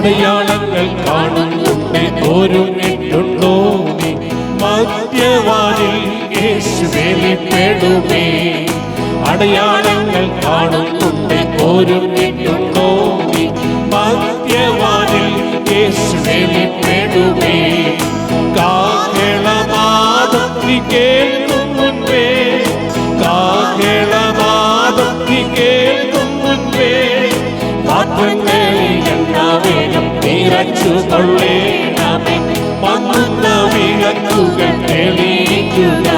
അടയാളങ്ങൾ കാണുന്നുണ്ട് ഒരുങ്ങിട്ടുണ്ടോ നീ? മദ്യവാനിൽ യേശു വെളിപ്പെടുമേ. അടയാളങ്ങൾ കാണുന്നുണ്ട് ഒരുങ്ങിട്ടുണ്ടോ നീ? മധ്യവാനിൽ യേശു വെളിപ്പെടുമേ. കാഹളനാദം നീ കേൾക്കും പാത്രങ്ങളിൽ എണ്ണാവേഗം നിറച്ചു കൊള്ളേണമേ മങ്ങുന്ന വിളക്കുകൾ തെളിയിക്കുക.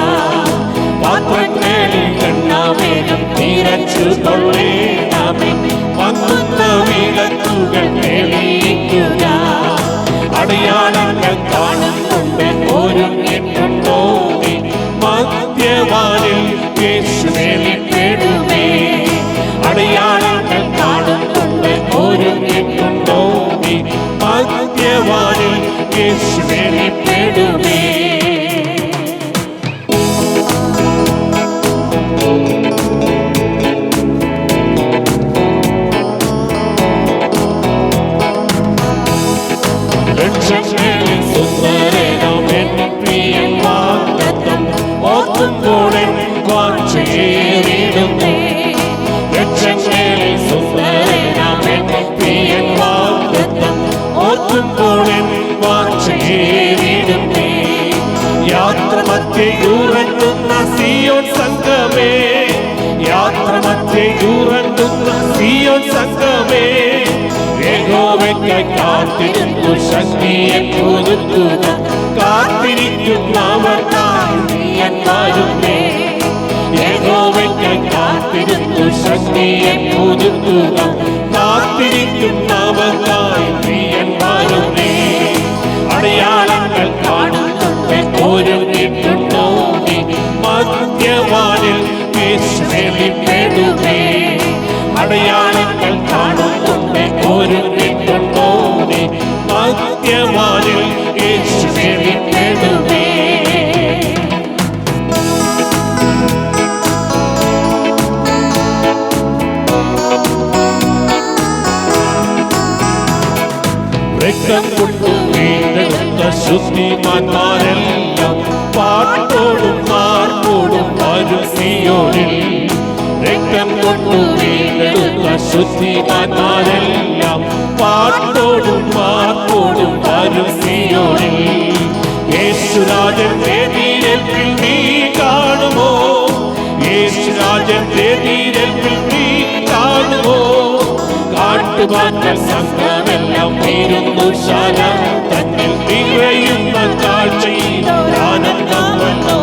പാത്രങ്ങളിൽ എണ്ണാവേഗം നിറച്ചു കൊള്ളേണമേ മങ്ങുന്ന വിളക്കുകൾ തെളിയിക്കുക. അടയാളങ്ങൾ കാണുന്നുണ്ട് ഒരുങ്ങിട്ടുണ്ടോ യേശു സംഘമേ യഹോവയ്ക്കായി കാത്തിരുന്നു ശക്തിയെ പുതുക്കുക. കാത്തിരിക്കുന്നവർക്കായി നീയന്മാരുമേ യഹോവയ്ക്കായി കാത്തിരുന്നു ശക്തിയെ പുതുക്കുക. കാത്തിരിക്കുന്നവർക്കായി നീയന്മാരുമേ അടയാളങ്ങൾ കാണുന്നുണ്ട് ഒരുങ്ങിട്ടുണ്ടോ നീ മധ്യവാനിൽ രക്തം കൊണ്ടു വീണ്ടെടുത്ത ശുദ്ധിമാന്മാരെല്ലാം പാട്ടോടും മാർപ്പോടും വരും സിയോനിൽ രക്തം കൊണ്ടു വീണ്ടെടുത്ത ശുദ്ധിമാന്മാരെല്ലാം പാട്ടോടും മാർപ്പോടും വരും സിയോനിൽ യേശുരാജൻ വേദിയിൽപ്പിൽ നീ കാണുമോ? യേശുരാജൻ വേദിയിൽപ്പിൽ നീ കാണുമോ? കാട്ടുപാറ്റൽ ശാല. തന്നിൽ നിറയുന്ന കാഴ്ചയിൽ ആനന്ദം വന്നോ.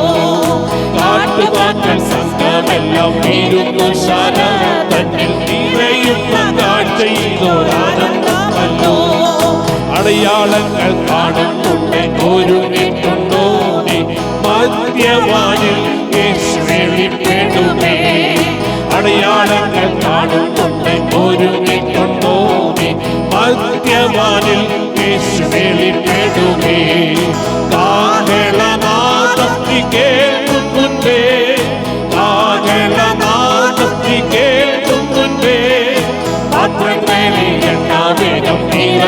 കാട്ടുപാറ്റൽ സംഘമെല്ലാം തീരുന്നു ശാല. തന്നിൽ നിറയുന്ന കാഴ്ചയിൽ ആനന്ദം വന്നോ. അടയാളങ്ങൾ കാണുന്നുണ്ട് ഒരു നീ മധ്യവാനിൽ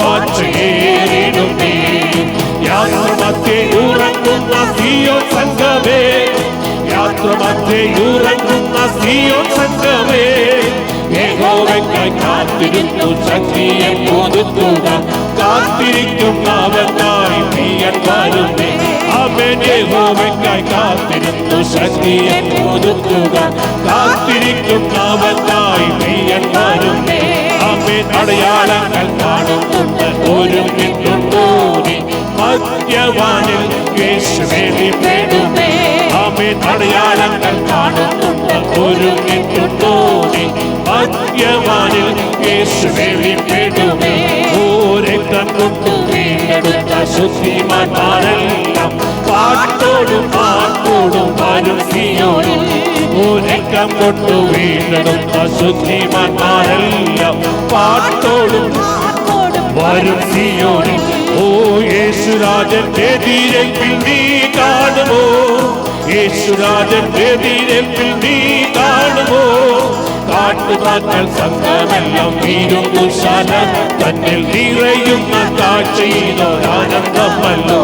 വാഞ്ചയേറിടുന്നേ യാത്ര മധ്യേ ഉറങ്ങുന്ന സിയോ സംഘമേ. സിയോ സംഘമേ. കാത്തിരുന്നു ശക്തിയെ പുതുക്കുക കാത്തിരിക്കുന്നവർക്കായി നീയൻ വരുന്നേ. അവൻ യഹോവയ്ക്കായി കാത്തിരുന്നു ശക്തിയെ പുതുക്കുക കാത്തിരിക്കുന്നവർക്കായി നീയൻ വരുന്നേ. അവൻ അടയാളങ്ങൾ കാണുന്നുണ്ട് ഒരു നീ? മദ്യവാനിൽ യേശുവേലി പേടുമേ അവൻ അടയാളങ്ങൾ കാണുന്നുണ്ട് ഒരു നീ മദ്യവാനിൽ യേശു വെളിപ്പെടുമേ ഓ രക്തം കൊണ്ടു വീണ്ടെടുത്ത ശുദ്ധിമാന്മാരെല്ലാം പാട്ടോടും പാട്ടോടും പരുത്തിയോടും സിയോനിൽ ഓ രക്തം കൊണ്ടു വീണ്ടെടുത്ത ശുദ്ധിമാന്മാരെല്ലാം പാട്ടോടും വരും സിയോനിൽ ഓ യേശുരാജന്റെ തീരപ്പിൽ നീ കാണുമോ യേശുരാജന്റെ തീരപ്പിൽ നീ കാട്ടുകാറ്റൽ സംഘമെല്ലാം വീരുന്നു ശാല തന്നിൽ നിറയുന്ന കാഴ്ചയിലൊരാനന്ദമല്ലോ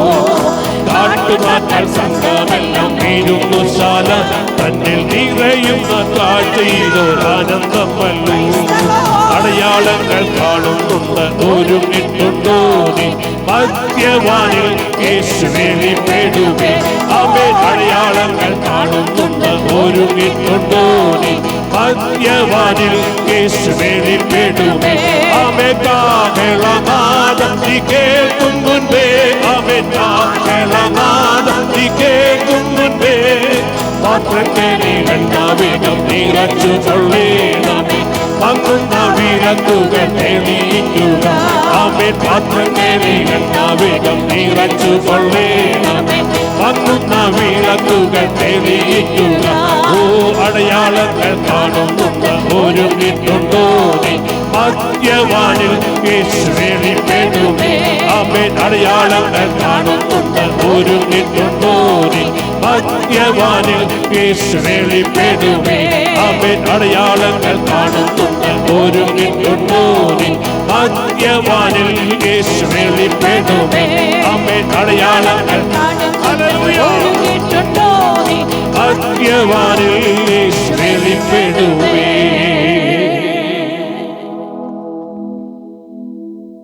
കാട്ടുകാറ്റൽ സംഘമെല്ലാം വീരുന്നു ശാല തന്നിൽ നിറയുന്ന കാഴ്ചയിലൊരാനന്ദമല്ലോ അടയാളങ്ങൾ കാണുന്നുണ്ട് ഒരുങ്ങിട്ടുണ്ടോ നീ? മദ്യവാനിൽ യേശു പേടുവേ അവൻ അടയാളങ്ങൾ കാണുന്നുണ്ട് നീ മദ്യവാനിൽ യേശു വെളിപ്പെടുമേ അവൻ കാഹളനാദം നീ കേൾക്കും മുൻപേ അവൻ കാഹളനാദം നീ കേൾക്കും മുൻപേ പാത്രങ്ങളെ രണ്ടാവേഗം നിറച്ചു കൊള്ളേണമേ മങ്ങുന്ന വിരക്കുകൾ തെളിയിക്കുക ആമേ പാത്രങ്ങളെ രണ്ടാവേഗം മങ്ങുന്ന വിളക്കുകൾ തെളിയിക്കുക. ഓ അടയാളങ്ങൾ കാണുന്നുണ്ട്. ഒരുങ്ങിട്ടുണ്ടോ മദ്യവാനിൽ വെളിപ്പെടുമേ അവൻ അടയാളങ്ങൾ കാണുന്നുണ്ട്. ഒരുങ്ങിട്ടുണ്ടോ മദ്യവാനിൽ വെളിപ്പെടുമേ അവൻ അടയാളങ്ങൾ കാണുന്നുണ്ട്. ഒരുങ്ങിട്ടുണ്ടോ മദ്യവാനിൽ വെളിപ്പെടുമേ അവൻ അടയാളങ്ങൾ മദ്യവാനിൽ യേശു വെളിപ്പെടുമേ